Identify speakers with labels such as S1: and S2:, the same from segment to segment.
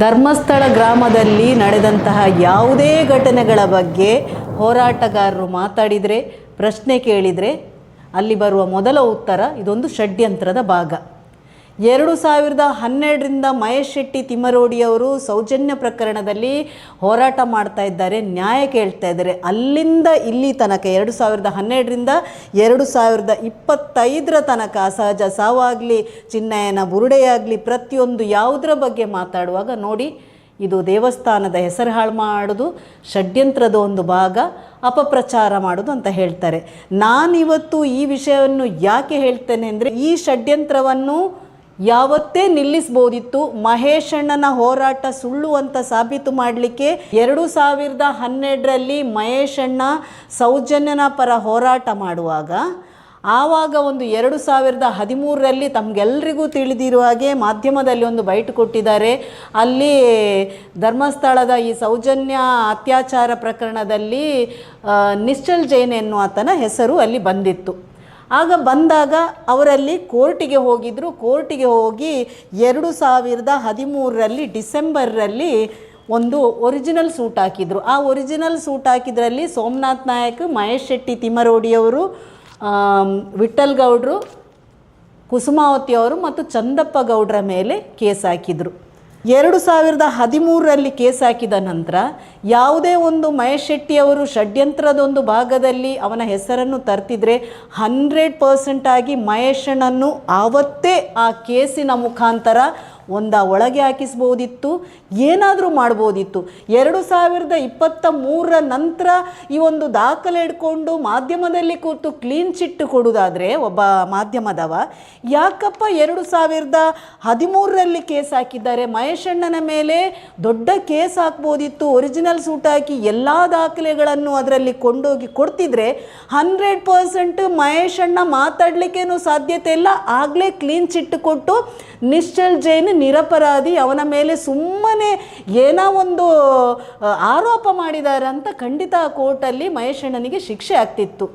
S1: ಧರ್ಮಸ್ಥಳ ಗ್ರಾಮದಲ್ಲಿ ನಡೆದಂತಹ ಯಾವುದೇ ಘಟನೆಗಳ ಬಗ್ಗೆ ಹೋರಾಟಗಾರರು ಮಾತಾಡಿದರೆ, ಪ್ರಶ್ನೆ ಕೇಳಿದರೆ ಅಲ್ಲಿ ಬರುವ ಮೊದಲ ಉತ್ತರ ಇದೊಂದು ಷಡ್ಯಂತ್ರದ ಭಾಗ. ಎರಡು ಸಾವಿರದ ಹನ್ನೆರಡರಿಂದ ಮಹೇಶ್ ಶೆಟ್ಟಿ ತಿಮ್ಮರೋಡಿಯವರು ಸೌಜನ್ಯ ಪ್ರಕರಣದಲ್ಲಿ ಹೋರಾಟ ಮಾಡ್ತಾ ಇದ್ದಾರೆ, ನ್ಯಾಯ ಕೇಳ್ತಾ ಇದ್ದಾರೆ. ಅಲ್ಲಿಂದ ಇಲ್ಲಿ ತನಕ ಎರಡು ಸಾವಿರದ ಹನ್ನೆರಡರಿಂದ ಎರಡು ಸಾವಿರದ ಇಪ್ಪತ್ತೈದರ ತನಕ ಅಸಹಜ ಸಾವಾಗಲಿ, ಚಿನ್ನಯನ ಬುರುಡೆಯಾಗಲಿ ಪ್ರತಿಯೊಂದು ಯಾವುದರ ಬಗ್ಗೆ ಮಾತಾಡುವಾಗ ನೋಡಿ, ಇದು ದೇವಸ್ಥಾನದ ಹೆಸರು ಹಾಳು ಮಾಡೋದು, ಷಡ್ಯಂತ್ರದ ಒಂದು ಭಾಗ ಅಪಪ್ರಚಾರ ಮಾಡೋದು ಅಂತ ಹೇಳ್ತಾರೆ. ನಾನಿವತ್ತು ಈ ವಿಷಯವನ್ನು ಯಾಕೆ ಹೇಳ್ತೇನೆ ಅಂದರೆ, ಈ ಷಡ್ಯಂತ್ರವನ್ನು ಯಾವತ್ತೇ ನಿಲ್ಲಿಸ್ಬೋದಿತ್ತು ಮಹೇಶಣ್ಣನ ಹೋರಾಟ ಸುಳ್ಳು ಅಂತ ಸಾಬೀತು ಮಾಡಲಿಕ್ಕೆ ಎರಡು ಸಾವಿರದ ಹನ್ನೆರಡರಲ್ಲಿ ಮಹೇಶಣ್ಣ ಸೌಜನ್ಯನ ಪರ ಹೋರಾಟ ಮಾಡುವಾಗ, ಆವಾಗ ಒಂದು ಎರಡು ಸಾವಿರದ ಹದಿಮೂರರಲ್ಲಿ ತಮಗೆಲ್ಲರಿಗೂ ತಿಳಿದಿರುವ ಹಾಗೆ ಮಾಧ್ಯಮದಲ್ಲಿ ಒಂದು ಬೈಟ್ ಕೊಟ್ಟಿದ್ದಾರೆ. ಅಲ್ಲಿ ಧರ್ಮಸ್ಥಳದ ಈ ಸೌಜನ್ಯ ಅತ್ಯಾಚಾರ ಪ್ರಕರಣದಲ್ಲಿ ನಿಶ್ಚಲ್ ಜೈನ್ ಎನ್ನುವಾತನ ಹೆಸರು ಅಲ್ಲಿ ಬಂದಿತ್ತು. ಆಗ ಬಂದಾಗ ಅವರಲ್ಲಿ ಕೋರ್ಟಿಗೆ ಹೋಗಿದ್ದರು ಕೋರ್ಟಿಗೆ ಹೋಗಿ ಎರಡು ಸಾವಿರದ ಹದಿಮೂರರಲ್ಲಿ ಡಿಸೆಂಬರಲ್ಲಿ ಒಂದು ಒರಿಜಿನಲ್ ಸೂಟ್ ಹಾಕಿದ್ರು. ಆ ಒರಿಜಿನಲ್ ಸೂಟ್ ಹಾಕಿದ್ರಲ್ಲಿ ಸೋಮನಾಥ್ ನಾಯಕ್, ಮಹೇಶ್ ಶೆಟ್ಟಿ ತಿಮ್ಮರೋಡಿಯವರು ವಿಠಲ್ ಗೌಡ್ರು, ಕುಸುಮಾವತಿ ಅವರು ಮತ್ತು ಚಂದಪ್ಪ ಗೌಡ್ರ ಮೇಲೆ ಕೇಸ್ ಹಾಕಿದರು. ಎರಡು ಸಾವಿರದ ಹದಿಮೂರರಲ್ಲಿ ಕೇಸ್ ಹಾಕಿದ ನಂತರ ಯಾವುದೇ ಒಂದು ಮಹೇಶ್ ಶೆಟ್ಟಿಯವರು ಷಡ್ಯಂತ್ರದೊಂದು ಭಾಗದಲ್ಲಿ ಅವನ ಹೆಸರನ್ನು ತರ್ತಿದ್ರೆ ಹಂಡ್ರೆಡ್ ಪರ್ಸೆಂಟ್ ಆಗಿ ಮಹೇಶನನ್ನು ಆವತ್ತೇ ಆ ಕೇಸಿನ ಮುಖಾಂತರ ಒಂದ ಒಳಗೆ ಹಾಕಿಸ್ಬೋದಿತ್ತು, ಏನಾದರೂ ಮಾಡ್ಬೋದಿತ್ತು. ಎರಡು ಸಾವಿರದ ಇಪ್ಪತ್ತ ಮೂರರ ನಂತರ ಈ ಒಂದು ದಾಖಲೆ ಇಟ್ಕೊಂಡು ಮಾಧ್ಯಮದಲ್ಲಿ ಕೂತು ಕ್ಲೀನ್ ಚಿಟ್ ಕೊಡೋದಾದರೆ ಒಬ್ಬ ಮಾಧ್ಯಮದವ, ಯಾಕಪ್ಪ ಎರಡು ಸಾವಿರದ ಹದಿಮೂರರಲ್ಲಿ ಕೇಸ್ ಹಾಕಿದ್ದಾರೆ? ಮಹೇಶಣ್ಣನ ಮೇಲೆ ದೊಡ್ಡ ಕೇಸ್ ಹಾಕ್ಬೋದಿತ್ತು ಒರಿಜಿನಲ್ ಸೂಟ್ ಹಾಕಿ ಎಲ್ಲ ದಾಖಲೆಗಳನ್ನು ಅದರಲ್ಲಿ ಕೊಂಡೋಗಿ ಕೊಡ್ತಿದ್ರೆ ಹಂಡ್ರೆಡ್ ಪರ್ಸೆಂಟ್ ಮಹೇಶಣ್ಣ ಮಾತಾಡಲಿಕ್ಕೇನು ಸಾಧ್ಯತೆ ಇಲ್ಲ? ಆಗಲೇ ಕ್ಲೀನ್ ಚಿಟ್ ಕೊಟ್ಟು ನಿಶ್ಚಲ್ ಜೈನ್ ನಿರಪರಾಧಿ, ಅವನ ಮೇಲೆ ಸುಮ್ಮನೆ ಏನೋ ಒಂದು ಆರೋಪ ಮಾಡಿದ್ದಾರೆ ಅಂತ ಖಂಡಿತ ಕೋರ್ಟಲ್ಲಿ ಮಹೇಶಣ್ಣನಿಗೆ ಶಿಕ್ಷೆ ಆಗ್ತಿತ್ತು.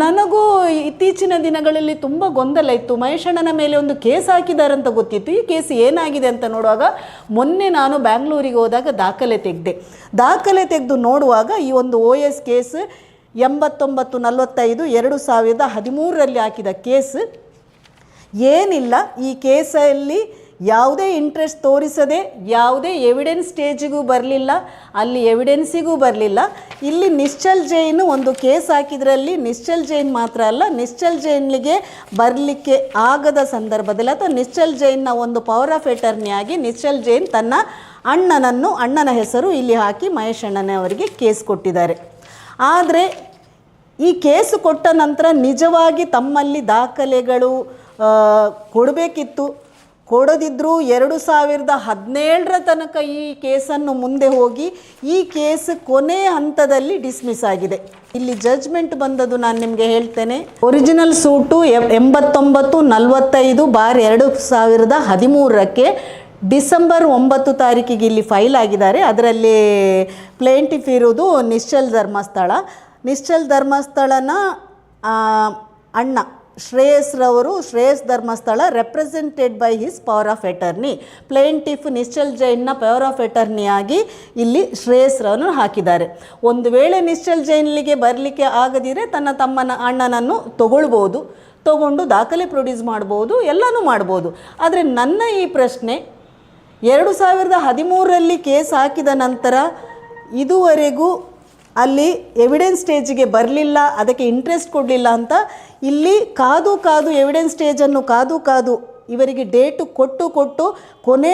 S1: ನನಗೂ ಇತ್ತೀಚಿನ ದಿನಗಳಲ್ಲಿ ತುಂಬ ಗೊಂದಲ ಇತ್ತು. ಮಹೇಶಣ್ಣನ ಮೇಲೆ ಒಂದು ಕೇಸ್ ಹಾಕಿದಾರಂತ ಗೊತ್ತಿತ್ತು. ಈ ಕೇಸ್ ಏನಾಗಿದೆ ಅಂತ ನೋಡುವಾಗ ಮೊನ್ನೆ ನಾನು ಬ್ಯಾಂಗ್ಳೂರಿಗೆ ಹೋದಾಗ ದಾಖಲೆ ತೆಗೆದೆ. ದಾಖಲೆ ತೆಗೆದು ನೋಡುವಾಗ ಈ ಒಂದು ಓ ಎಸ್ ಕೇಸ್ ಎಂಬತ್ತೊಂಬತ್ತು, ನಲವತ್ತೈದು, ಎರಡು ಸಾವಿರದ ಹದಿಮೂರರಲ್ಲಿ ಹಾಕಿದ ಕೇಸ್ ಏನಿಲ್ಲ. ಈ ಕೇಸಲ್ಲಿ ಯಾವುದೇ ಇಂಟ್ರೆಸ್ಟ್ ತೋರಿಸದೆ, ಯಾವುದೇ ಎವಿಡೆನ್ಸ್ ಸ್ಟೇಜಿಗೂ ಬರಲಿಲ್ಲ, ಅಲ್ಲಿ ಎವಿಡೆನ್ಸಿಗೂ ಬರಲಿಲ್ಲ. ಇಲ್ಲಿ ನಿಶ್ಚಲ್ ಜೈನ್ ಒಂದು ಕೇಸ್ ಹಾಕಿದ್ರಲ್ಲಿ ನಿಶ್ಚಲ್ ಜೈನ್ ಮಾತ್ರ ಅಲ್ಲ, ನಿಶ್ಚಲ್ ಜೈನ್ಗೆ ಬರಲಿಕ್ಕೆ ಆಗದ ಸಂದರ್ಭದಲ್ಲಿ ಅಥವಾ ನಿಶ್ಚಲ್ ಜೈನ್ನ ಒಂದು ಪವರ್ ಆಫ್ ಎಟರ್ನಿ ಆಗಿ ನಿಶ್ಚಲ್ ಜೈನ್ ತನ್ನ ಅಣ್ಣನನ್ನು, ಅಣ್ಣನ ಹೆಸರು ಇಲ್ಲಿ ಹಾಕಿ ಮಹೇಶ್ ಅಣ್ಣನವರಿಗೆ ಕೇಸ್ ಕೊಟ್ಟಿದ್ದಾರೆ. ಆದರೆ ಈ ಕೇಸು ಕೊಟ್ಟ ನಂತರ ನಿಜವಾಗಿ ತಮ್ಮಲ್ಲಿ ದಾಖಲೆಗಳು ಕೊಡಬೇಕಿತ್ತು. ಕೊಡದಿದ್ದರೂ ಎರಡು ಸಾವಿರದ ಹದಿನೇಳರ ತನಕ ಈ ಕೇಸನ್ನು ಮುಂದೆ ಹೋಗಿ ಈ ಕೇಸ್ ಕೊನೆ ಹಂತದಲ್ಲಿ ಡಿಸ್ಮಿಸ್ ಆಗಿದೆ. ಇಲ್ಲಿ ಜಡ್ಜ್ಮೆಂಟ್ ಬಂದದ್ದು ನಾನು ನಿಮಗೆ ಹೇಳ್ತೇನೆ. ಒರಿಜಿನಲ್ ಸೂಟು ಎಂಬತ್ತೊಂಬತ್ತು ನಲವತ್ತೈದು ಬಾರ್ ಎರಡು ಸಾವಿರದ ಹದಿಮೂರಕ್ಕೆ ಡಿಸೆಂಬರ್ ಒಂಬತ್ತು ತಾರೀಕಿಗೆ ಇಲ್ಲಿ ಫೈಲ್ ಆಗಿದ್ದಾರೆ. ಅದರಲ್ಲಿ ಪ್ಲೇಂಟಿಫ್ ಇರೋದು ನಿಶ್ಚಲ್ ಧರ್ಮಸ್ಥಳ. ನಿಶ್ಚಲ್ ಧರ್ಮಸ್ಥಳನ ಅಣ್ಣ ಶ್ರೇಯಸ್ರವರು Shreyas Dharmasthala represented by his power of attorney plaintiff Nischal ಜೈನ್ನ power of ಎಟರ್ನಿಯಾಗಿ ಇಲ್ಲಿ ಶ್ರೇಯಸ್ರವನ್ನು ಹಾಕಿದ್ದಾರೆ. ಒಂದು ವೇಳೆ ನಿಶ್ಚಲ್ ಜೈನ್ಲಿಗೆ ಬರಲಿಕ್ಕೆ ಆಗದಿದ್ರೆ ತನ್ನ ತಮ್ಮನ ಅಣ್ಣನನ್ನು ತಗೊಳ್ಬೋದು, ತಗೊಂಡು ದಾಖಲೆ ಪ್ರೊಡ್ಯೂಸ್ ಮಾಡ್ಬೋದು, ಎಲ್ಲನೂ ಮಾಡ್ಬೋದು. ಆದರೆ ನನ್ನ ಈ ಪ್ರಶ್ನೆ, ಎರಡು ಸಾವಿರದ ಹದಿಮೂರರಲ್ಲಿ ಕೇಸ್ ಹಾಕಿದ ನಂತರ ಇದುವರೆಗೂ ಅಲ್ಲಿ ಎವಿಡೆನ್ಸ್ ಸ್ಟೇಜಿಗೆ ಬರಲಿಲ್ಲ, ಅದಕ್ಕೆ ಇಂಟ್ರೆಸ್ಟ್ ಕೊಡಲಿಲ್ಲ ಅಂತ ಇಲ್ಲಿ ಕಾದು ಕಾದು ಎವಿಡೆನ್ಸ್ ಸ್ಟೇಜನ್ನು ಕಾದು ಕಾದು ಇವರಿಗೆ ಡೇಟು ಕೊಟ್ಟು ಕೊಟ್ಟು ಕೊನೆ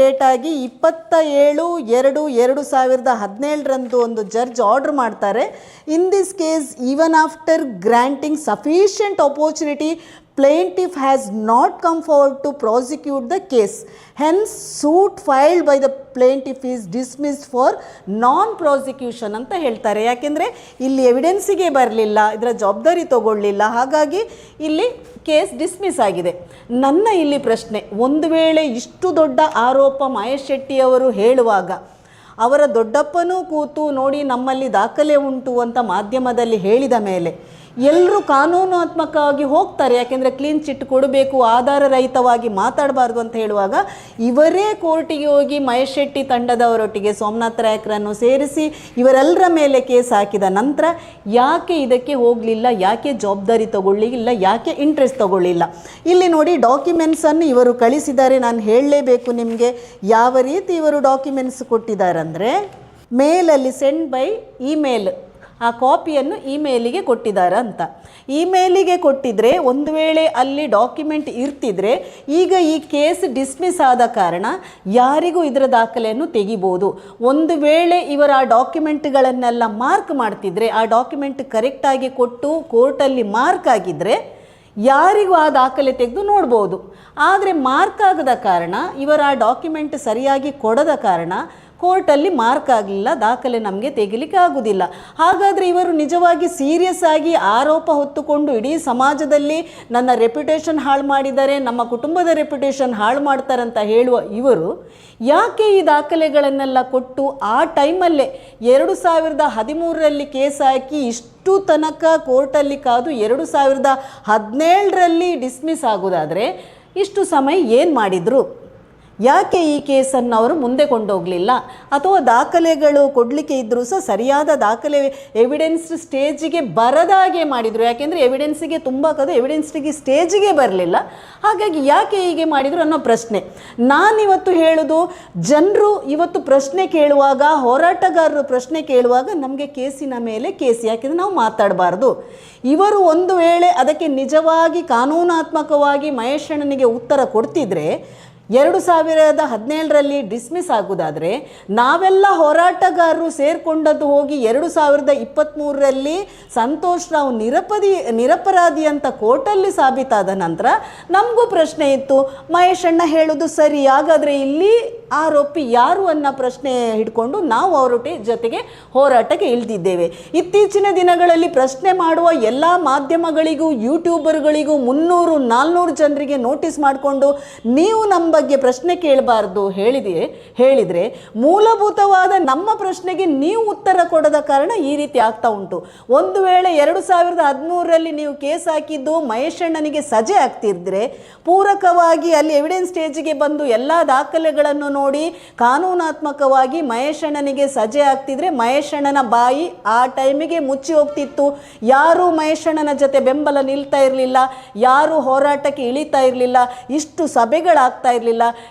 S1: ಡೇಟಾಗಿ ಇಪ್ಪತ್ತ ಏಳು ಎರಡು ಎರಡು ಸಾವಿರದ ಹದಿನೇಳರಂದು ಒಂದು ಜಡ್ಜ್ ಆರ್ಡ್ರ್ ಮಾಡ್ತಾರೆ. In this case even after granting sufficient opportunity plaintiff has not come forward to prosecute the case hence suit filed by the plaintiff is dismissed for non prosecution ಅಂತ ಹೇಳ್ತಾರೆ. ಯಾಕೆಂದರೆ ಇಲ್ಲಿ ಎವಿಡೆನ್ಸಿಗೆ ಬರಲಿಲ್ಲ, ಇದರ ಜವಾಬ್ದಾರಿ ತಗೊಳ್ಳಿಲ್ಲ. ಹಾಗಾಗಿ ಇಲ್ಲಿ ಕೇಸ್ ಡಿಸ್ಮಿಸ್ ಆಗಿದೆ. ನನ್ನ ಇಲ್ಲಿ ಪ್ರಶ್ನೆ, ಒಂದು ವೇಳೆ ಇಷ್ಟು ದೊಡ್ಡ ಆರೋಪ ಮಹೇಶ್ ಶೆಟ್ಟಿಯವರು ಹೇಳುವಾಗ ಅವರ ದೊಡ್ಡಪ್ಪನೂ ಕೂತು ನೋಡಿ ನಮ್ಮಲ್ಲಿ ದಾಖಲೆ ಉಂಟು ಅಂತ ಮಾಧ್ಯಮದಲ್ಲಿ ಹೇಳಿದ ಮೇಲೆ ಎಲ್ಲರೂ ಕಾನೂನಾತ್ಮಕವಾಗಿ ಹೋಗ್ತಾರೆ, ಯಾಕೆಂದರೆ ಕ್ಲೀನ್ ಚಿಟ್ ಕೊಡಬೇಕು, ಆಧಾರರಹಿತವಾಗಿ ಮಾತಾಡಬಾರ್ದು ಅಂತ ಹೇಳುವಾಗ ಇವರೇ ಕೋರ್ಟಿಗೆ ಹೋಗಿ ಮಹೇಶ್ ಶೆಟ್ಟಿ ತಂಡದವರೊಟ್ಟಿಗೆ ಸೋಮನಾಥ್ ರಾಯಕರನ್ನು ಸೇರಿಸಿ ಇವರೆಲ್ಲರ ಮೇಲೆ ಕೇಸ್ ಹಾಕಿದ ನಂತರ ಯಾಕೆ ಇದಕ್ಕೆ ಹೋಗಲಿಲ್ಲ, ಯಾಕೆ ಜವಾಬ್ದಾರಿ ತಗೊಳ್ಳಿಲ್ಲ, ಯಾಕೆ ಇಂಟ್ರೆಸ್ಟ್ ತಗೊಳ್ಳಿಲ್ಲ? ಇಲ್ಲಿ ನೋಡಿ ಡಾಕ್ಯುಮೆಂಟ್ಸನ್ನು ಇವರು ಕಳಿಸಿದ್ದಾರೆ, ನಾನು ಹೇಳಲೇಬೇಕು ನಿಮಗೆ. ಯಾವ ರೀತಿ ಇವರು ಡಾಕ್ಯುಮೆಂಟ್ಸ್ ಕೊಟ್ಟಿದ್ದಾರೆ ಅಂದರೆ ಮೇಲಲ್ಲಿ ಸೆಂಡ್ ಬೈ ಇಮೇಲ್ ಆ ಕಾಪಿಯನ್ನು ಇಮೇಲಿಗೆ ಕೊಟ್ಟಿದ್ದಾರೆ ಅಂತ. ಇಮೇಲಿಗೆ ಕೊಟ್ಟಿದ್ರೆ ಒಂದು ವೇಳೆ ಅಲ್ಲಿ ಡಾಕ್ಯುಮೆಂಟ್ ಇರ್ತಿದ್ರೆ ಈಗ ಈ ಕೇಸ್ ಡಿಸ್ಮಿಸ್ ಆದ ಕಾರಣ ಯಾರಿಗೂ ಇದರ ದಾಖಲೆಯನ್ನು ತೆಗಿಬೋದು. ಒಂದು ವೇಳೆ ಇವರ ಆ ಡಾಕ್ಯುಮೆಂಟ್ಗಳನ್ನೆಲ್ಲ ಮಾರ್ಕ್ ಮಾಡ್ತಿದ್ರೆ, ಆ ಡಾಕ್ಯುಮೆಂಟ್ ಕರೆಕ್ಟಾಗಿ ಕೊಟ್ಟು ಕೋರ್ಟಲ್ಲಿ ಮಾರ್ಕ್ ಆಗಿದ್ದರೆ ಯಾರಿಗೂ ಆ ದಾಖಲೆ ತೆಗೆದು ನೋಡ್ಬೋದು. ಆದರೆ ಮಾರ್ಕ್ ಆಗದ ಕಾರಣ, ಇವರ ಆ ಡಾಕ್ಯುಮೆಂಟ್ ಸರಿಯಾಗಿ ಕೊಡದ ಕಾರಣ ಕೋರ್ಟಲ್ಲಿ ಮಾರ್ಕ್ ಆಗಲಿಲ್ಲ, ದಾಖಲೆ ನಮಗೆ ತೆಗಿಲಿಕ್ಕೆ ಆಗುವುದಿಲ್ಲ ಹಾಗಾದರೆ ಇವರು ನಿಜವಾಗಿ ಸೀರಿಯಸ್ ಆಗಿ ಆರೋಪ ಹೊತ್ತುಕೊಂಡು ಇಡೀ ಸಮಾಜದಲ್ಲಿ ನನ್ನ ರೆಪ್ಯುಟೇಷನ್ ಹಾಳು ಮಾಡಿದ್ದಾರೆ, ನಮ್ಮ ಕುಟುಂಬದ ರೆಪ್ಯುಟೇಷನ್ ಹಾಳು ಮಾಡ್ತಾರಂತ ಹೇಳುವ ಇವರು ಯಾಕೆ ಈ ದಾಖಲೆಗಳನ್ನೆಲ್ಲ ಕೊಟ್ಟು ಆ ಟೈಮಲ್ಲೇ ಎರಡು ಸಾವಿರದ ಹದಿಮೂರರಲ್ಲಿ ಕೇಸ್ ಹಾಕಿ ಇಷ್ಟು ತನಕ ಕೋರ್ಟಲ್ಲಿ ಕಾದು ಎರಡು ಸಾವಿರದ ಹದಿನೇಳರಲ್ಲಿ ಡಿಸ್ಮಿಸ್ ಆಗೋದಾದರೆ ಇಷ್ಟು ಸಮಯ ಏನು ಮಾಡಿದರು? ಯಾಕೆ ಈ ಕೇಸನ್ನು ಅವರು ಮುಂದೆ ಕೊಂಡೋಗಲಿಲ್ಲ? ಅಥವಾ ದಾಖಲೆಗಳು ಕೊಡಲಿಕ್ಕೆ ಇದ್ದರೂ ಸಹ ಸರಿಯಾದ ದಾಖಲೆ ಎವಿಡೆನ್ಸ್ ಸ್ಟೇಜಿಗೆ ಬರದಾಗೆ ಮಾಡಿದರು. ಯಾಕೆಂದರೆ ಎವಿಡೆನ್ಸಿಗೆ ತುಂಬ ಕದು ಎವಿಡೆನ್ಸ್ಗೆ ಸ್ಟೇಜಿಗೆ ಬರಲಿಲ್ಲ. ಹಾಗಾಗಿ ಯಾಕೆ ಹೀಗೆ ಮಾಡಿದರು ಅನ್ನೋ ಪ್ರಶ್ನೆ. ನಾನಿವತ್ತು ಹೇಳೋದು, ಜನರು ಇವತ್ತು ಪ್ರಶ್ನೆ ಕೇಳುವಾಗ, ಹೋರಾಟಗಾರರು ಪ್ರಶ್ನೆ ಕೇಳುವಾಗ ನಮಗೆ ಕೇಸಿನ ಮೇಲೆ ಕೇಸ್. ಯಾಕೆಂದರೆ ನಾವು ಮಾತಾಡಬಾರ್ದು. ಇವರು ಒಂದು ವೇಳೆ ಅದಕ್ಕೆ ನಿಜವಾಗಿ ಕಾನೂನಾತ್ಮಕವಾಗಿ ಮಹೇಶಣ್ಣನಿಗೆ ಉತ್ತರ ಕೊಡ್ತಿದ್ರೆ ಎರಡು ಸಾವಿರದ ಹದಿನೇಳರಲ್ಲಿ ಡಿಸ್ಮಿಸ್ ಆಗೋದಾದರೆ ನಾವೆಲ್ಲ ಹೋರಾಟಗಾರರು ಸೇರಿಕೊಂಡದ್ದು ಹೋಗಿ ಎರಡು ಸಾವಿರದ ಇಪ್ಪತ್ತ್ಮೂರರಲ್ಲಿ ಸಂತೋಷ್ ರಾವ್ ನಿರಪದಿ ನಿರಪರಾಧಿ ಅಂತ ಕೋರ್ಟಲ್ಲಿ ಸಾಬೀತಾದ ನಂತರ ನಮಗೂ ಪ್ರಶ್ನೆ ಇತ್ತು, ಮಹೇಶ್ ಅಣ್ಣ ಹೇಳೋದು ಸರಿ, ಹಾಗಾದರೆ ಇಲ್ಲಿ ಆರೋಪಿ ಯಾರು ಅನ್ನೋ ಪ್ರಶ್ನೆ ಹಿಡ್ಕೊಂಡು ನಾವು ಅವರೊಟ್ಟಿ ಜೊತೆಗೆ ಹೋರಾಟಕ್ಕೆ ಇಳಿದಿದ್ದೇವೆ. ಇತ್ತೀಚಿನ ದಿನಗಳಲ್ಲಿ ಪ್ರಶ್ನೆ ಮಾಡುವ ಎಲ್ಲ ಮಾಧ್ಯಮಗಳಿಗೂ, ಯೂಟ್ಯೂಬರ್ಗಳಿಗೂ ಮುನ್ನೂರು, ನಾಲ್ನೂರು ಜನರಿಗೆ ನೋಟಿಸ್ ಮಾಡಿಕೊಂಡು ನೀವು ನಮ್ಮ ಬಗ್ಗೆ ಪ್ರಶ್ನೆ ಕೇಳಬಾರ್ದು ಹೇಳಿದೆ ಹೇಳಿದರೆ ಮೂಲಭೂತವಾದ ನಮ್ಮ ಪ್ರಶ್ನೆಗೆ ನೀವು ಉತ್ತರ ಕೊಡದ ಕಾರಣ ಈ ರೀತಿ ಆಗ್ತಾ ಉಂಟು. ಒಂದು ವೇಳೆ ಎರಡು ಸಾವಿರದ ಹದಿಮೂರರಲ್ಲಿ ನೀವು ಕೇಸ್ ಹಾಕಿದ್ದು ಮಹೇಶಣ್ಣನಿಗೆ ಸಜೆ ಆಗ್ತಿದ್ರೆ ಪೂರಕವಾಗಿ ಅಲ್ಲಿ ಎವಿಡೆನ್ಸ್ ಸ್ಟೇಜಿಗೆ ಬಂದು ಎಲ್ಲ ದಾಖಲೆಗಳನ್ನು ನೋಡಿ ಕಾನೂನಾತ್ಮಕವಾಗಿ ಮಹೇಶಣ್ಣನಿಗೆ ಸಜೆ ಆಗ್ತಿದ್ರೆ ಮಹೇಶಣ್ಣನ ಬಾಯಿ ಆ ಟೈಮಿಗೆ ಮುಚ್ಚಿ ಹೋಗ್ತಿತ್ತು. ಯಾರೂ ಮಹೇಶಣ್ಣನ ಜೊತೆ ಬೆಂಬಲ ನಿಲ್ತಾ ಇರಲಿಲ್ಲ, ಯಾರೂ ಹೋರಾಟಕ್ಕೆ ಇಳಿತಾ ಇರಲಿಲ್ಲ, ಇಷ್ಟು ಸಭೆಗಳಾಗ್ತಾ ಇರಲಿಲ್ಲ.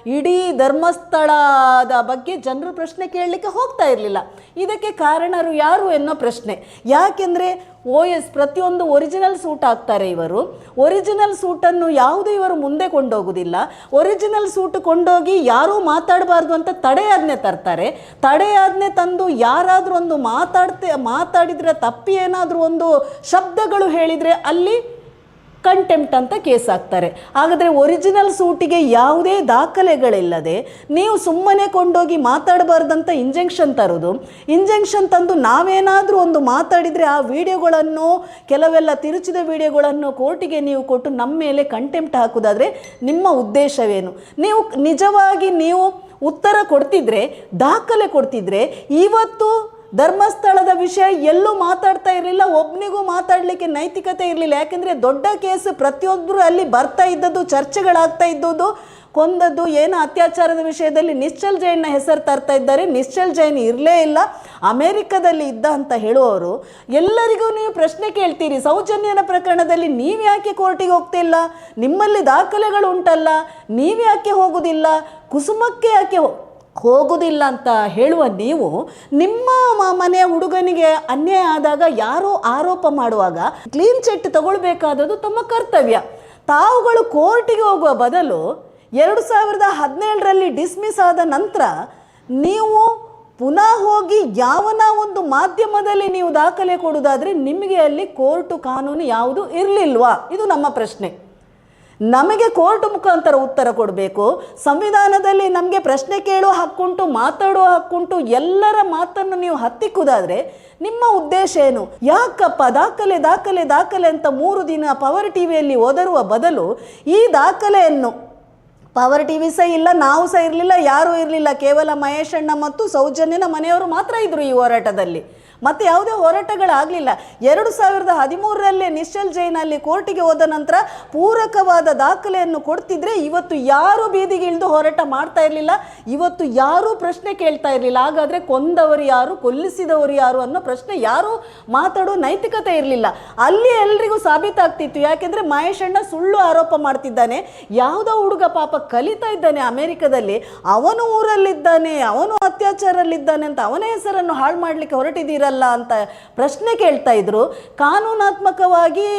S1: ಇಡೀ ಧರ್ಮಸ್ಥಳದ ಬಗ್ಗೆ ಜನರು ಪ್ರಶ್ನೆ ಕೇಳಲಿಕ್ಕೆ ಹೋಗ್ತಾ ಇರಲಿಲ್ಲ. ಇದಕ್ಕೆ ಕಾರಣರು ಯಾರು ಎನ್ನೋ ಪ್ರಶ್ನೆ. ಯಾಕೆಂದರೆ ಓ ಎಸ್ ಪ್ರತಿಯೊಂದು ಒರಿಜಿನಲ್ ಸೂಟ್ ಹಾಕ್ತಾರೆ ಇವರು. ಒರಿಜಿನಲ್ ಸೂಟನ್ನು ಯಾವುದು ಇವರು ಮುಂದೆ ಕೊಂಡೋಗೋದಿಲ್ಲ. ಒರಿಜಿನಲ್ ಸೂಟ್ ಕೊಂಡೋಗಿ ಯಾರೂ ಮಾತಾಡಬಾರ್ದು ಅಂತ ತಡೆಯಾಜ್ಞೆ ತರ್ತಾರೆ. ತಡೆಯಾಜ್ಞೆ ತಂದು ಯಾರಾದರೂ ಒಂದು ಮಾತಾಡ್ತೆ ಮಾತಾಡಿದರೆ ತಪ್ಪಿ ಏನಾದರೂ ಒಂದು ಶಬ್ದಗಳು ಹೇಳಿದರೆ ಅಲ್ಲಿ ಕಂಟೆಂಪ್ಟ್ ಅಂತ ಕೇಸ್ ಹಾಕ್ತಾರೆ. ಹಾಗಾದರೆ ಒರಿಜಿನಲ್ ಸೂಟಿಗೆ ಯಾವುದೇ ದಾಖಲೆಗಳಿಲ್ಲದೆ ನೀವು ಸುಮ್ಮನೆ ಕೊಂಡೋಗಿ ಮಾತಾಡಬಾರ್ದಂತ ಇಂಜೆಕ್ಷನ್ ತರೋದು. ಇಂಜೆಕ್ಷನ್ ತಂದು ನಾವೇನಾದರೂ ಒಂದು ಮಾತಾಡಿದರೆ ಆ ವಿಡಿಯೋಗಳನ್ನು, ಕೆಲವೆಲ್ಲ ತಿರುಚಿದ ವಿಡಿಯೋಗಳನ್ನು ಕೋರ್ಟಿಗೆ ನೀವು ಕೊಟ್ಟು ನಮ್ಮ ಮೇಲೆ ಕಂಟೆಂಪ್ಟ್ ಹಾಕೋದಾದರೆ ನಿಮ್ಮ ಉದ್ದೇಶವೇನು? ನೀವು ನಿಜವಾಗಿ ನೀವು ಉತ್ತರ ಕೊಡ್ತಿದ್ರೆ, ದಾಖಲೆ ಕೊಡ್ತಿದ್ರೆ, ಇವತ್ತು ಧರ್ಮಸ್ಥಳದ ವಿಷಯ ಎಲ್ಲೂ ಮಾತಾಡ್ತಾ ಇರಲಿಲ್ಲ ಒಬ್ಬನಿಗೂ ಮಾತಾಡಲಿಕ್ಕೆ ನೈತಿಕತೆ ಇರಲಿಲ್ಲ. ಯಾಕೆಂದರೆ ದೊಡ್ಡ ಕೇಸ್ ಪ್ರತಿಯೊಬ್ಬರು ಅಲ್ಲಿ ಬರ್ತಾ ಇದ್ದದ್ದು, ಚರ್ಚೆಗಳಾಗ್ತಾ ಇದ್ದದ್ದು, ಕೊಂದದ್ದು, ಏನು ಅತ್ಯಾಚಾರದ ವಿಷಯದಲ್ಲಿ ನಿಶ್ಚಲ್ ಜೈನ ಹೆಸರು ತರ್ತಾ ಇದ್ದಾರೆ. ನಿಶ್ಚಲ್ ಜೈನ್ ಇರಲೇ ಇಲ್ಲ. ಅಮೇರಿಕದಲ್ಲಿ ಇದ್ದ ಅಂತ ಹೇಳುವವರು, ಎಲ್ಲರಿಗೂ ನೀವು ಪ್ರಶ್ನೆ ಕೇಳ್ತೀರಿ, ಸೌಜನ್ಯನ ಪ್ರಕರಣದಲ್ಲಿ ನೀವು ಯಾಕೆ ಕೋರ್ಟಿಗೆ ಹೋಗ್ತಿಲ್ಲ? ನಿಮ್ಮಲ್ಲಿ ದಾಖಲೆಗಳು ಉಂಟಲ್ಲ, ನೀವು ಯಾಕೆ ಹೋಗೋದಿಲ್ಲ? ಕುಸುಮಕ್ಕೆ ಯಾಕೆ ಹೋಗುವುದಿಲ್ಲ ಅಂತ ಹೇಳುವ ನೀವು ನಿಮ್ಮ ಮನೆ ಹುಡುಗನಿಗೆ ಅನ್ಯಾಯ ಆದಾಗ ಯಾರೋ ಆರೋಪ ಮಾಡುವಾಗ ಕ್ಲೀನ್ ಚಿಟ್ ತಗೊಳ್ಬೇಕಾದದ್ದು ತಮ್ಮ ಕರ್ತವ್ಯ. ತಾವುಗಳು ಕೋರ್ಟಿಗೆ ಹೋಗುವ ಬದಲು ಎರಡು ಸಾವಿರದ ಹದಿನೇಳರಲ್ಲಿ ಡಿಸ್ಮಿಸ್ ಆದ ನಂತರ ನೀವು ಪುನಃ ಹೋಗಿ ಯಾವನ ಒಂದು ಮಾಧ್ಯಮದಲ್ಲಿ ನೀವು ದಾಖಲೆ ಕೊಡುವುದಾದರೆ ನಿಮಗೆ ಅಲ್ಲಿ ಕೋರ್ಟು ಕಾನೂನು ಯಾವುದು ಇರಲಿಲ್ವಾ? ಇದು ನಮ್ಮ ಪ್ರಶ್ನೆ. ನಮಗೆ ಕೋರ್ಟ್ ಮುಖಾಂತರ ಉತ್ತರ ಕೊಡಬೇಕು. ಸಂವಿಧಾನದಲ್ಲಿ ನಮಗೆ ಪ್ರಶ್ನೆ ಕೇಳೋ ಹಕ್ಕುಂಟು, ಮಾತಾಡೋ ಹಕ್ಕುಂಟು, ಎಲ್ಲರ ಮಾತನ್ನು ನೀವು ಹತ್ತಿಕ್ಕುದಾದರೆ ನಿಮ್ಮ ಉದ್ದೇಶ ಏನು? ಯಾಕಪ್ಪ ದಾಖಲೆ ದಾಖಲೆ ದಾಖಲೆ ಅಂತ ಮೂರು ದಿನ ಪವರ್ ಟಿವಿಯಲ್ಲಿ ಒದರುವ ಬದಲು ಈ ದಾಖಲೆಯನ್ನು ಪವರ್ ಟಿ ವಿ ಸಹ ಇಲ್ಲ, ನಾವು ಸಹ ಇರಲಿಲ್ಲ, ಯಾರೂ ಇರಲಿಲ್ಲ. ಕೇವಲ ಮಹೇಶಣ್ಣ ಮತ್ತು ಸೌಜನ್ಯನ ಮನೆಯವರು ಮಾತ್ರ ಇದ್ದರು ಈ ಹೋರಾಟದಲ್ಲಿ. ಮತ್ತೆ ಯಾವುದೇ ಹೋರಾಟಗಳಾಗಲಿಲ್ಲ. ಎರಡು ಸಾವಿರದ ಹದಿಮೂರರಲ್ಲೇ ನಿಶ್ಚಲ್ ಜೈನಲ್ಲಿ ಕೋರ್ಟಿಗೆ ಹೋದ ನಂತರ ಪೂರಕವಾದ ದಾಖಲೆಯನ್ನು ಕೊಡ್ತಿದ್ರೆ ಇವತ್ತು ಯಾರು ಬೀದಿಗೆ ಇಳಿದು ಹೋರಾಟ ಮಾಡ್ತಾ ಇರಲಿಲ್ಲ. ಇವತ್ತು ಯಾರೂ ಪ್ರಶ್ನೆ ಕೇಳ್ತಾ ಇರಲಿಲ್ಲ. ಹಾಗಾದರೆ ಕೊಂದವರು ಯಾರು, ಕೊಲ್ಲಿಸಿದವರು ಯಾರು ಅನ್ನೋ ಪ್ರಶ್ನೆ ಯಾರು ಮಾತಾಡೋ ನೈತಿಕತೆ ಇರಲಿಲ್ಲ. ಅಲ್ಲಿ ಎಲ್ರಿಗೂ ಸಾಬೀತಾಗ್ತಿತ್ತು. ಯಾಕೆಂದರೆ ಮಹೇಶ್ ಅಣ್ಣ ಸುಳ್ಳು ಆರೋಪ ಮಾಡ್ತಿದ್ದಾನೆ. ಯಾವುದೋ ಹುಡುಗ ಪಾಪ ಕಲಿತಾ ಇದ್ದಾನೆ ಅಮೇರಿಕದಲ್ಲಿ. ಅವನು ಊರಲ್ಲಿದ್ದಾನೆ, ಅವನು ಅತ್ಯಾಚಾರಲ್ಲಿದ್ದಾನೆ ಅಂತ ಅವನ ಹೆಸರನ್ನು ಹಾಳು ಮಾಡಲಿಕ್ಕೆ ಹೊರಟಿದ್ದೀರಲ್ಲ ಅಂತ ಪ್ರಶ್ನೆ ಕೇಳ್ತಾ ಇದ್ರು. ಕಾನೂನಾತ್ಮಕವಾಗಿ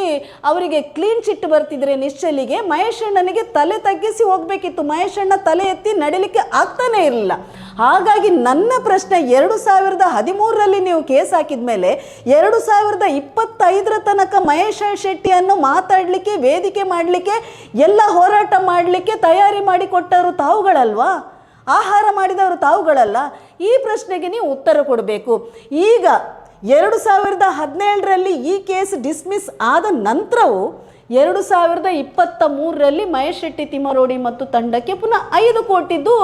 S1: ಅವರಿಗೆ ಕ್ಲೀನ್ ಚಿಟ್ ಬರ್ತಿದ್ರೆ ನಿಶ್ಚಲಿಗೆ ಮಹೇಶಣ್ಣನಿಗೆ ತಲೆ ತಗ್ಗಿಸಿ ಹೋಗಬೇಕಿತ್ತು. ಮಹೇಶಣ್ಣ ತಲೆ ಎತ್ತಿ ನಡಿಲಿಕ್ಕೆ ಆಗ್ತಾನೆ ಇರಲಿಲ್ಲ. ಹಾಗಾಗಿ ನನ್ನ ಪ್ರಶ್ನೆ ಎರಡು ಸಾವಿರದ ಹದಿಮೂರರಲ್ಲಿ ನೀವು ಕೇಸ್ ಹಾಕಿದ ಮೇಲೆ ಎರಡು ಸಾವಿರದ ಇಪ್ಪತ್ತೈದರ ತನಕ ಮಹೇಶ ಶೆಟ್ಟಿಯನ್ನು ಮಾತಾಡಲಿಕ್ಕೆ, ವೇದಿಕೆ ಮಾಡಲಿಕ್ಕೆ, ಎಲ್ಲ ಹೋರಾಟ ಮಾಡಲಿಕ್ಕೆ ತಯಾರಿ ಮಾಡಿಕೊಟ್ಟವರು ತಾವುಗಳಲ್ವಾ? ಆಹಾರ ಮಾಡಿದವರು ತಾವುಗಳಲ್ಲ? ಈ ಪ್ರಶ್ನೆಗೆ ನೀವು ಉತ್ತರ ಕೊಡಬೇಕು. ಈಗ ಎರಡು ಸಾವಿರದ ಹದಿನೇಳರಲ್ಲಿ ಈ ಕೇಸ್ ಡಿಸ್ಮಿಸ್ ಆದ ನಂತರವೂ ಎರಡು ಸಾವಿರದ ಇಪ್ಪತ್ತ ಮೂರರಲ್ಲಿ ಮಹೇಶ್ ಶೆಟ್ಟಿ, ತಿಮ್ಮರೋಡಿ ಮತ್ತು ತಂಡಕ್ಕೆ ಪುನಃ ಐದು ಕೋಟಿದ್ದು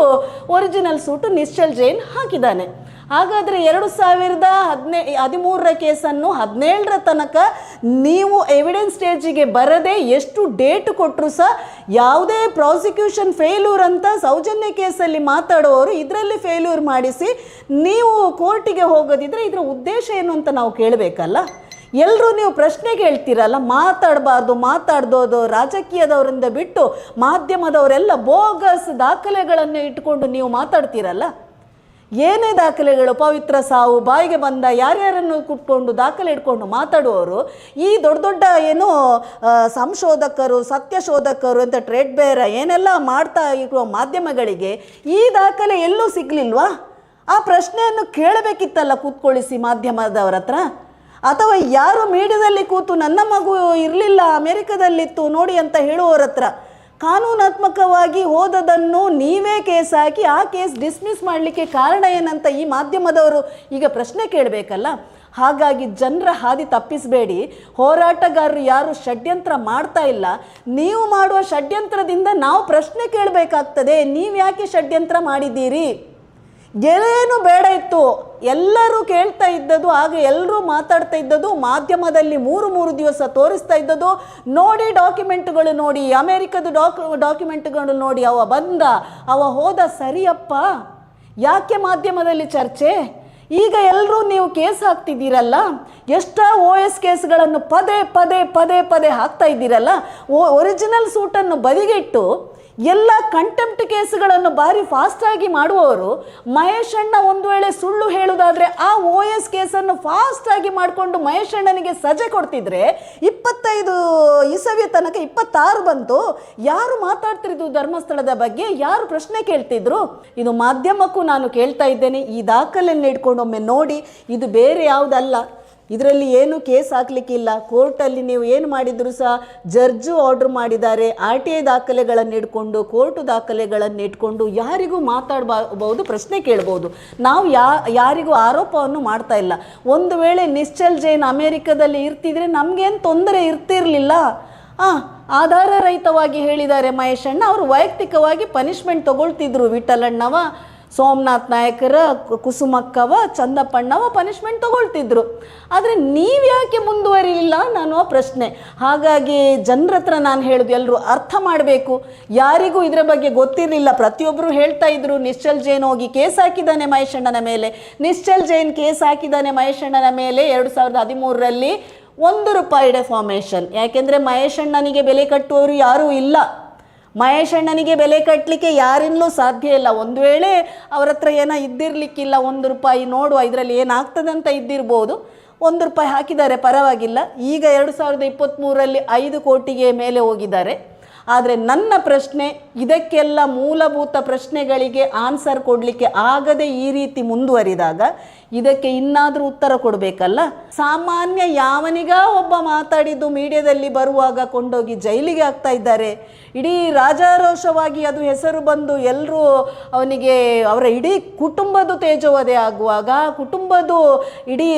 S1: ಒರಿಜಿನಲ್ ಸೂಟು ನಿಶ್ಚಲ್ ಜೈನ್ ಹಾಕಿದ್ದಾನೆ. ಹಾಗಾದರೆ ಎರಡು ಸಾವಿರದ ಹದಿನೇ, ಹದಿಮೂರರ ಕೇಸನ್ನು ಹದಿನೇಳರ ತನಕ ನೀವು ಎವಿಡೆನ್ಸ್ ಸ್ಟೇಜಿಗೆ ಬರದೆ ಎಷ್ಟು ಡೇಟ್ ಕೊಟ್ಟರು ಸಹ ಯಾವುದೇ ಪ್ರಾಸಿಕ್ಯೂಷನ್ ಫೇಲ್ಯೂರ್ ಅಂತ ಸೌಜನ್ಯ ಕೇಸಲ್ಲಿ ಮಾತಾಡುವವರು ಇದರಲ್ಲಿ ಫೇಲ್ಯೂರ್ ಮಾಡಿಸಿ ನೀವು ಕೋರ್ಟಿಗೆ ಹೋಗೋದಿದ್ರೆ ಇದರ ಉದ್ದೇಶ ಏನು ಅಂತ ನಾವು ಕೇಳಬೇಕಲ್ಲ? ಎಲ್ಲರೂ ನೀವು ಪ್ರಶ್ನೆ ಕೇಳ್ತೀರಲ್ಲ ಮಾತಾಡಬಾರ್ದು, ಮಾತಾಡ್ದೋದು, ರಾಜಕೀಯದವರಿಂದ ಬಿಟ್ಟು ಮಾಧ್ಯಮದವರೆಲ್ಲ ಬೋಗಸ್ ದಾಖಲೆಗಳನ್ನು ಇಟ್ಕೊಂಡು ನೀವು ಮಾತಾಡ್ತೀರಲ್ಲ? ಏನೇ ದಾಖಲೆಗಳು ಪವಿತ್ರ ಸಾವು, ಬಾಯಿಗೆ ಬಂದ ಯಾರ್ಯಾರನ್ನು ಕುಟ್ಕೊಂಡು ದಾಖಲೆ ಇಟ್ಕೊಂಡು ಮಾತಾಡುವವರು, ಈ ದೊಡ್ಡ ದೊಡ್ಡ ಏನು ಸಂಶೋಧಕರು, ಸತ್ಯಶೋಧಕರು ಅಂತ ಟ್ರೇಡ್ ಬೇರ ಏನೆಲ್ಲ ಮಾಡ್ತಾ ಇರುವ ಮಾಧ್ಯಮಗಳಿಗೆ ಈ ದಾಖಲೆ ಎಲ್ಲೂ ಸಿಗ್ಲಿಲ್ವಾ? ಆ ಪ್ರಶ್ನೆಯನ್ನು ಕೇಳಬೇಕಿತ್ತಲ್ಲ ಕೂತ್ಕೊಳ್ಳಿಸಿ ಮಾಧ್ಯಮದವರ ಹತ್ರ? ಅಥವಾ ಯಾರು ಮೀಡಿಯಾದಲ್ಲಿ ಕೂತು ನನ್ನ ಮಗು ಇರಲಿಲ್ಲ, ಅಮೆರಿಕದಲ್ಲಿತ್ತು, ನೋಡಿ ಅಂತ ಹೇಳುವವರ ಹತ್ರ? ಕಾನೂನಾತ್ಮಕವಾಗಿ ಹೋದದನ್ನು ನೀವೇ ಕೇಸ್ ಹಾಕಿ ಆ ಕೇಸ್ ಡಿಸ್ಮಿಸ್ ಮಾಡಲಿಕ್ಕೆ ಕಾರಣ ಏನಂತ ಈ ಮಾಧ್ಯಮದವರು ಈಗ ಪ್ರಶ್ನೆ ಕೇಳಬೇಕಲ್ಲ? ಹಾಗಾಗಿ ಜನರ ಹಾದಿ ತಪ್ಪಿಸಬೇಡಿ. ಹೋರಾಟಗಾರರು ಯಾರು ಷಡ್ಯಂತ್ರ ಮಾಡ್ತಾ ಇಲ್ಲ, ನೀವು ಮಾಡುವ ಷಡ್ಯಂತ್ರದಿಂದ ನಾವು ಪ್ರಶ್ನೆ ಕೇಳಬೇಕಾಗ್ತದೆ. ನೀವು ಯಾಕೆ ಷಡ್ಯಂತ್ರ ಮಾಡಿದ್ದೀರಿ? ಏನು ಬೇಡ ಇತ್ತು. ಎಲ್ಲರೂ ಕೇಳ್ತಾ ಇದ್ದದ್ದು ಆಗ ಎಲ್ಲರೂ ಮಾತಾಡ್ತಾ ಇದ್ದದ್ದು, ಮಾಧ್ಯಮದಲ್ಲಿ ಮೂರು ಮೂರು ದಿವಸ ತೋರಿಸ್ತಾ ಇದ್ದದ್ದು. ನೋಡಿ ಡಾಕ್ಯುಮೆಂಟ್ಗಳು ನೋಡಿ, ಅಮೇರಿಕದ ಡಾಕ್, ಡಾಕ್ಯುಮೆಂಟ್ಗಳು ನೋಡಿ, ಅವ ಬಂದ, ಅವ ಹೋದ ಸರಿಯಪ್ಪ? ಯಾಕೆ ಮಾಧ್ಯಮದಲ್ಲಿ ಚರ್ಚೆ? ಈಗ ಎಲ್ಲರೂ ನೀವು ಕೇಸ್ ಹಾಕ್ತಿದ್ದೀರಲ್ಲ? ಎಷ್ಟೋ ಓ ಎಸ್ ಕೇಸ್ಗಳನ್ನು ಪದೇ ಪದೇ ಪದೇ ಪದೇ ಹಾಕ್ತಾ ಇದ್ದೀರಲ್ಲ? ಒರಿಜಿನಲ್ ಸೂಟನ್ನು ಬದಿಗಿಟ್ಟು ಎಲ್ಲ ಕಂಟೆಂಪ್ಟ್ ಕೇಸ್ಗಳನ್ನು ಭಾರಿ ಫಾಸ್ಟಾಗಿ ಮಾಡುವವರು, ಮಹೇಶ್ ಅಣ್ಣ ಒಂದು ವೇಳೆ ಸುಳ್ಳು ಹೇಳುವುದಾದರೆ ಆ ಓ ಎಸ್ ಕೇಸನ್ನು ಫಾಸ್ಟಾಗಿ ಮಾಡಿಕೊಂಡು ಮಹೇಶ್ ಅಣ್ಣನಿಗೆ ಸಜೆ ಕೊಡ್ತಿದ್ರೆ ಇಪ್ಪತ್ತೈದು ಇಸವಿಯ ತನಕ ಇಪ್ಪತ್ತಾರು ಬಂತು. ಯಾರು ಮಾತಾಡ್ತಿದ್ರು ಧರ್ಮಸ್ಥಳದ ಬಗ್ಗೆ? ಯಾರು ಪ್ರಶ್ನೆ ಕೇಳ್ತಿದ್ರು? ಇದು ಮಾಧ್ಯಮಕ್ಕೂ ನಾನು ಕೇಳ್ತಾ ಇದ್ದೇನೆ. ಈ ದಾಖಲೆಯನ್ನು ಇಟ್ಕೊಂಡು ಒಮ್ಮೆ ನೋಡಿ. ಇದು ಬೇರೆ ಯಾವುದಲ್ಲ. ಇದರಲ್ಲಿ ಏನು ಕೇಸ್ ಹಾಕ್ಲಿಕ್ಕಿಲ್ಲ. ಕೋರ್ಟಲ್ಲಿ ನೀವು ಏನು ಮಾಡಿದ್ರು ಸಹ ಜಡ್ಜು ಆರ್ಡರ್ ಮಾಡಿದ್ದಾರೆ. ಆರ್ ಟಿ ಐ ದಾಖಲೆಗಳನ್ನು ಇಟ್ಕೊಂಡು, ಕೋರ್ಟು ದಾಖಲೆಗಳನ್ನು ಇಟ್ಕೊಂಡು ಯಾರಿಗೂ ಮಾತಾಡಬಹುದು ಪ್ರಶ್ನೆ ಕೇಳ್ಬೋದು. ನಾವು ಯಾ, ಯಾರಿಗೂ ಆರೋಪವನ್ನು ಮಾಡ್ತಾ ಇಲ್ಲ. ಒಂದು ವೇಳೆ ನಿಶ್ಚಲ್ ಜೈನ್ ಅಮೇರಿಕದಲ್ಲಿ ಇರ್ತಿದ್ರೆ ನಮಗೇನು ತೊಂದರೆ ಇರ್ತಿರ್ಲಿಲ್ಲ? ಆ ಆಧಾರ ರಹಿತವಾಗಿ ಹೇಳಿದ್ದಾರೆ ಮಹೇಶ್ ಅಣ್ಣ ಅವರು ವೈಯಕ್ತಿಕವಾಗಿ ಪನಿಷ್ಮೆಂಟ್ ತಗೊಳ್ತಿದ್ರು ವಿಠಲಣ್ಣವ. ಸೋಮನಾಥ್ ನಾಯಕರ ಕುಸುಮಕ್ಕವ ಚಂದಪ್ಪಣ್ಣವ ಪನಿಷ್ಮೆಂಟ್ ತಗೊಳ್ತಿದ್ರು. ಆದರೆ ನೀವು ಯಾಕೆ ಮುಂದುವರಿಲಿಲ್ಲ ಅನ್ನೋ ಪ್ರಶ್ನೆ. ಹಾಗಾಗಿ ಜನರ ಹತ್ರ ನಾನು ಹೇಳೋದು ಎಲ್ಲರೂ ಅರ್ಥ ಮಾಡಬೇಕು. ಯಾರಿಗೂ ಇದರ ಬಗ್ಗೆ ಗೊತ್ತಿರಲಿಲ್ಲ. ಪ್ರತಿಯೊಬ್ಬರು ಹೇಳ್ತಾ ಇದ್ರು, ನಿಶ್ಚಲ್ ಜೈನ್ ಹೋಗಿ ಕೇಸ್ ಹಾಕಿದ್ದಾನೆ ಮಹೇಶಣ್ಣನ ಮೇಲೆ. ನಿಶ್ಚಲ್ ಜೈನ್ ಕೇಸ್ ಹಾಕಿದ್ದಾನೆ ಮಹೇಶಣ್ಣನ ಮೇಲೆ ಎರಡು ಸಾವಿರದ ಹದಿಮೂರರಲ್ಲಿ ಒಂದು ರೂಪಾಯಿ ಡೆಫಾರ್ಮೇಷನ್ ಯಾಕೆಂದರೆ ಮಹೇಶಣ್ಣನಿಗೆ ಬೆಲೆ ಕಟ್ಟುವವರು ಯಾರೂ ಇಲ್ಲ. ಮಹೇಶ್ ಅಣ್ಣನಿಗೆ ಬೆಲೆ ಕಟ್ಟಲಿಕ್ಕೆ ಯಾರಿಂದಲೂ ಸಾಧ್ಯ ಇಲ್ಲ. ಒಂದು ವೇಳೆ ಅವ್ರ ಹತ್ರ ಏನೋ ಇದ್ದಿರಲಿಕ್ಕಿಲ್ಲ, ಒಂದು ರೂಪಾಯಿ ನೋಡುವ ಇದರಲ್ಲಿ ಏನಾಗ್ತದೆ ಅಂತ ಇದ್ದಿರ್ಬೋದು. ಒಂದು ರೂಪಾಯಿ ಹಾಕಿದ್ದಾರೆ, ಪರವಾಗಿಲ್ಲ. ಈಗ ಎರಡು ಸಾವಿರದ ಇಪ್ಪತ್ತ್ಮೂರರಲ್ಲಿ ಐದು ಕೋಟಿಗೆ ಮೇಲೆ ಹೋಗಿದ್ದಾರೆ. ಆದರೆ ನನ್ನ ಪ್ರಶ್ನೆ, ಇದಕ್ಕೆಲ್ಲ ಮೂಲಭೂತ ಪ್ರಶ್ನೆಗಳಿಗೆ ಆನ್ಸರ್ ಕೊಡಲಿಕ್ಕೆ ಆಗದೆ ಈ ರೀತಿ ಮುಂದುವರಿದಾಗ ಇದಕ್ಕೆ ಇನ್ನಾದರೂ ಉತ್ತರ ಕೊಡಬೇಕಲ್ಲ? ಸಾಮಾನ್ಯ ಯಾವನಿಗ ಒಬ್ಬ ಮಾತಾಡಿದ್ದು ಮೀಡಿಯಾದಲ್ಲಿ ಬರುವಾಗ ಕೊಂಡೋಗಿ ಜೈಲಿಗೆ ಆಗ್ತಾ ಇದ್ದಾರೆ. ಇಡೀ ರಾಜಾರೋಷವಾಗಿ ಅದು ಹೆಸರು ಬಂದು ಎಲ್ಲರೂ ಅವನಿಗೆ, ಅವರ ಇಡೀ ಕುಟುಂಬದ ತೇಜೋವಧೆ ಆಗುವಾಗ ಕುಟುಂಬದ ಇಡೀ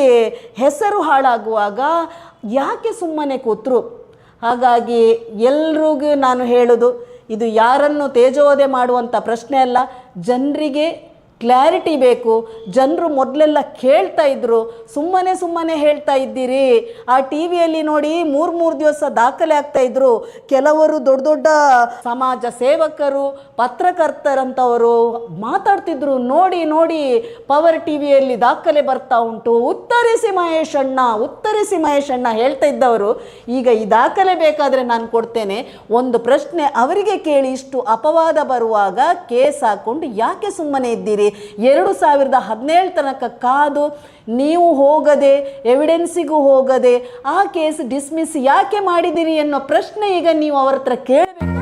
S1: ಹೆಸರು ಹಾಳಾಗುವಾಗ ಯಾಕೆ ಸುಮ್ಮನೆ ಕೂತರು? ಹಾಗಾಗಿ ಎಲ್ರಿಗೂ ನಾನು ಹೇಳೋದು ಇದು ಯಾರನ್ನು ತೇಜೋದೆ ಮಾಡುವಂಥ ಪ್ರಶ್ನೆ ಅಲ್ಲ ಜನರಿಗೆ ಕ್ಲಾರಿಟಿ ಬೇಕು. ಜನರು ಮೊದಲೆಲ್ಲ ಕೇಳ್ತಾ ಇದ್ರು. ಸುಮ್ಮನೆ ಸುಮ್ಮನೆ ಹೇಳ್ತಾ ಇದ್ದೀರಿ. ಆ ಟಿ ವಿಯಲ್ಲಿ ನೋಡಿ ಮೂರು ಮೂರು ದಿವಸ ದಾಖಲೆ ಆಗ್ತಾ ಇದ್ರು. ಕೆಲವರು ದೊಡ್ಡ ದೊಡ್ಡ ಸಮಾಜ ಸೇವಕರು ಪತ್ರಕರ್ತರಂಥವರು ಮಾತಾಡ್ತಿದ್ರು. ನೋಡಿ ನೋಡಿ ಪವರ್ ಟಿ ವಿಯಲ್ಲಿ ದಾಖಲೆ ಬರ್ತಾ ಉಂಟು. ಉತ್ತರಿಸಿ ಮಹೇಶ್ ಅಣ್ಣ, ಉತ್ತರಿಸಿ ಮಹೇಶ್ ಅಣ್ಣ ಹೇಳ್ತಾ ಇದ್ದವರು. ಈಗ ಈ ದಾಖಲೆ ಬೇಕಾದರೆ ನಾನು ಕೊಡ್ತೇನೆ. ಒಂದು ಪ್ರಶ್ನೆ ಅವರಿಗೆ ಕೇಳಿ. ಇಷ್ಟು ಅಪವಾದ ಬರುವಾಗ ಕೇಸ್ ಹಾಕೊಂಡು ಯಾಕೆ ಸುಮ್ಮನೆ ಇದ್ದೀರಿ? ಎರಡು ಸಾವಿರದ ಹದಿನೇಳು ತನಕ ಕಾದು ನೀವು ಹೋಗದೆ ಎವಿಡೆನ್ಸಿಗೂ ಹೋಗದೆ, ಆ ಕೇಸ್ ಡಿಸ್ಮಿಸ್ ಯಾಕೆ ಮಾಡಿದ್ದೀರಿ ಅನ್ನೋ ಪ್ರಶ್ನೆ ಈಗ ನೀವು ಅವ್ರ ಹತ್ರ ಕೇಳಿ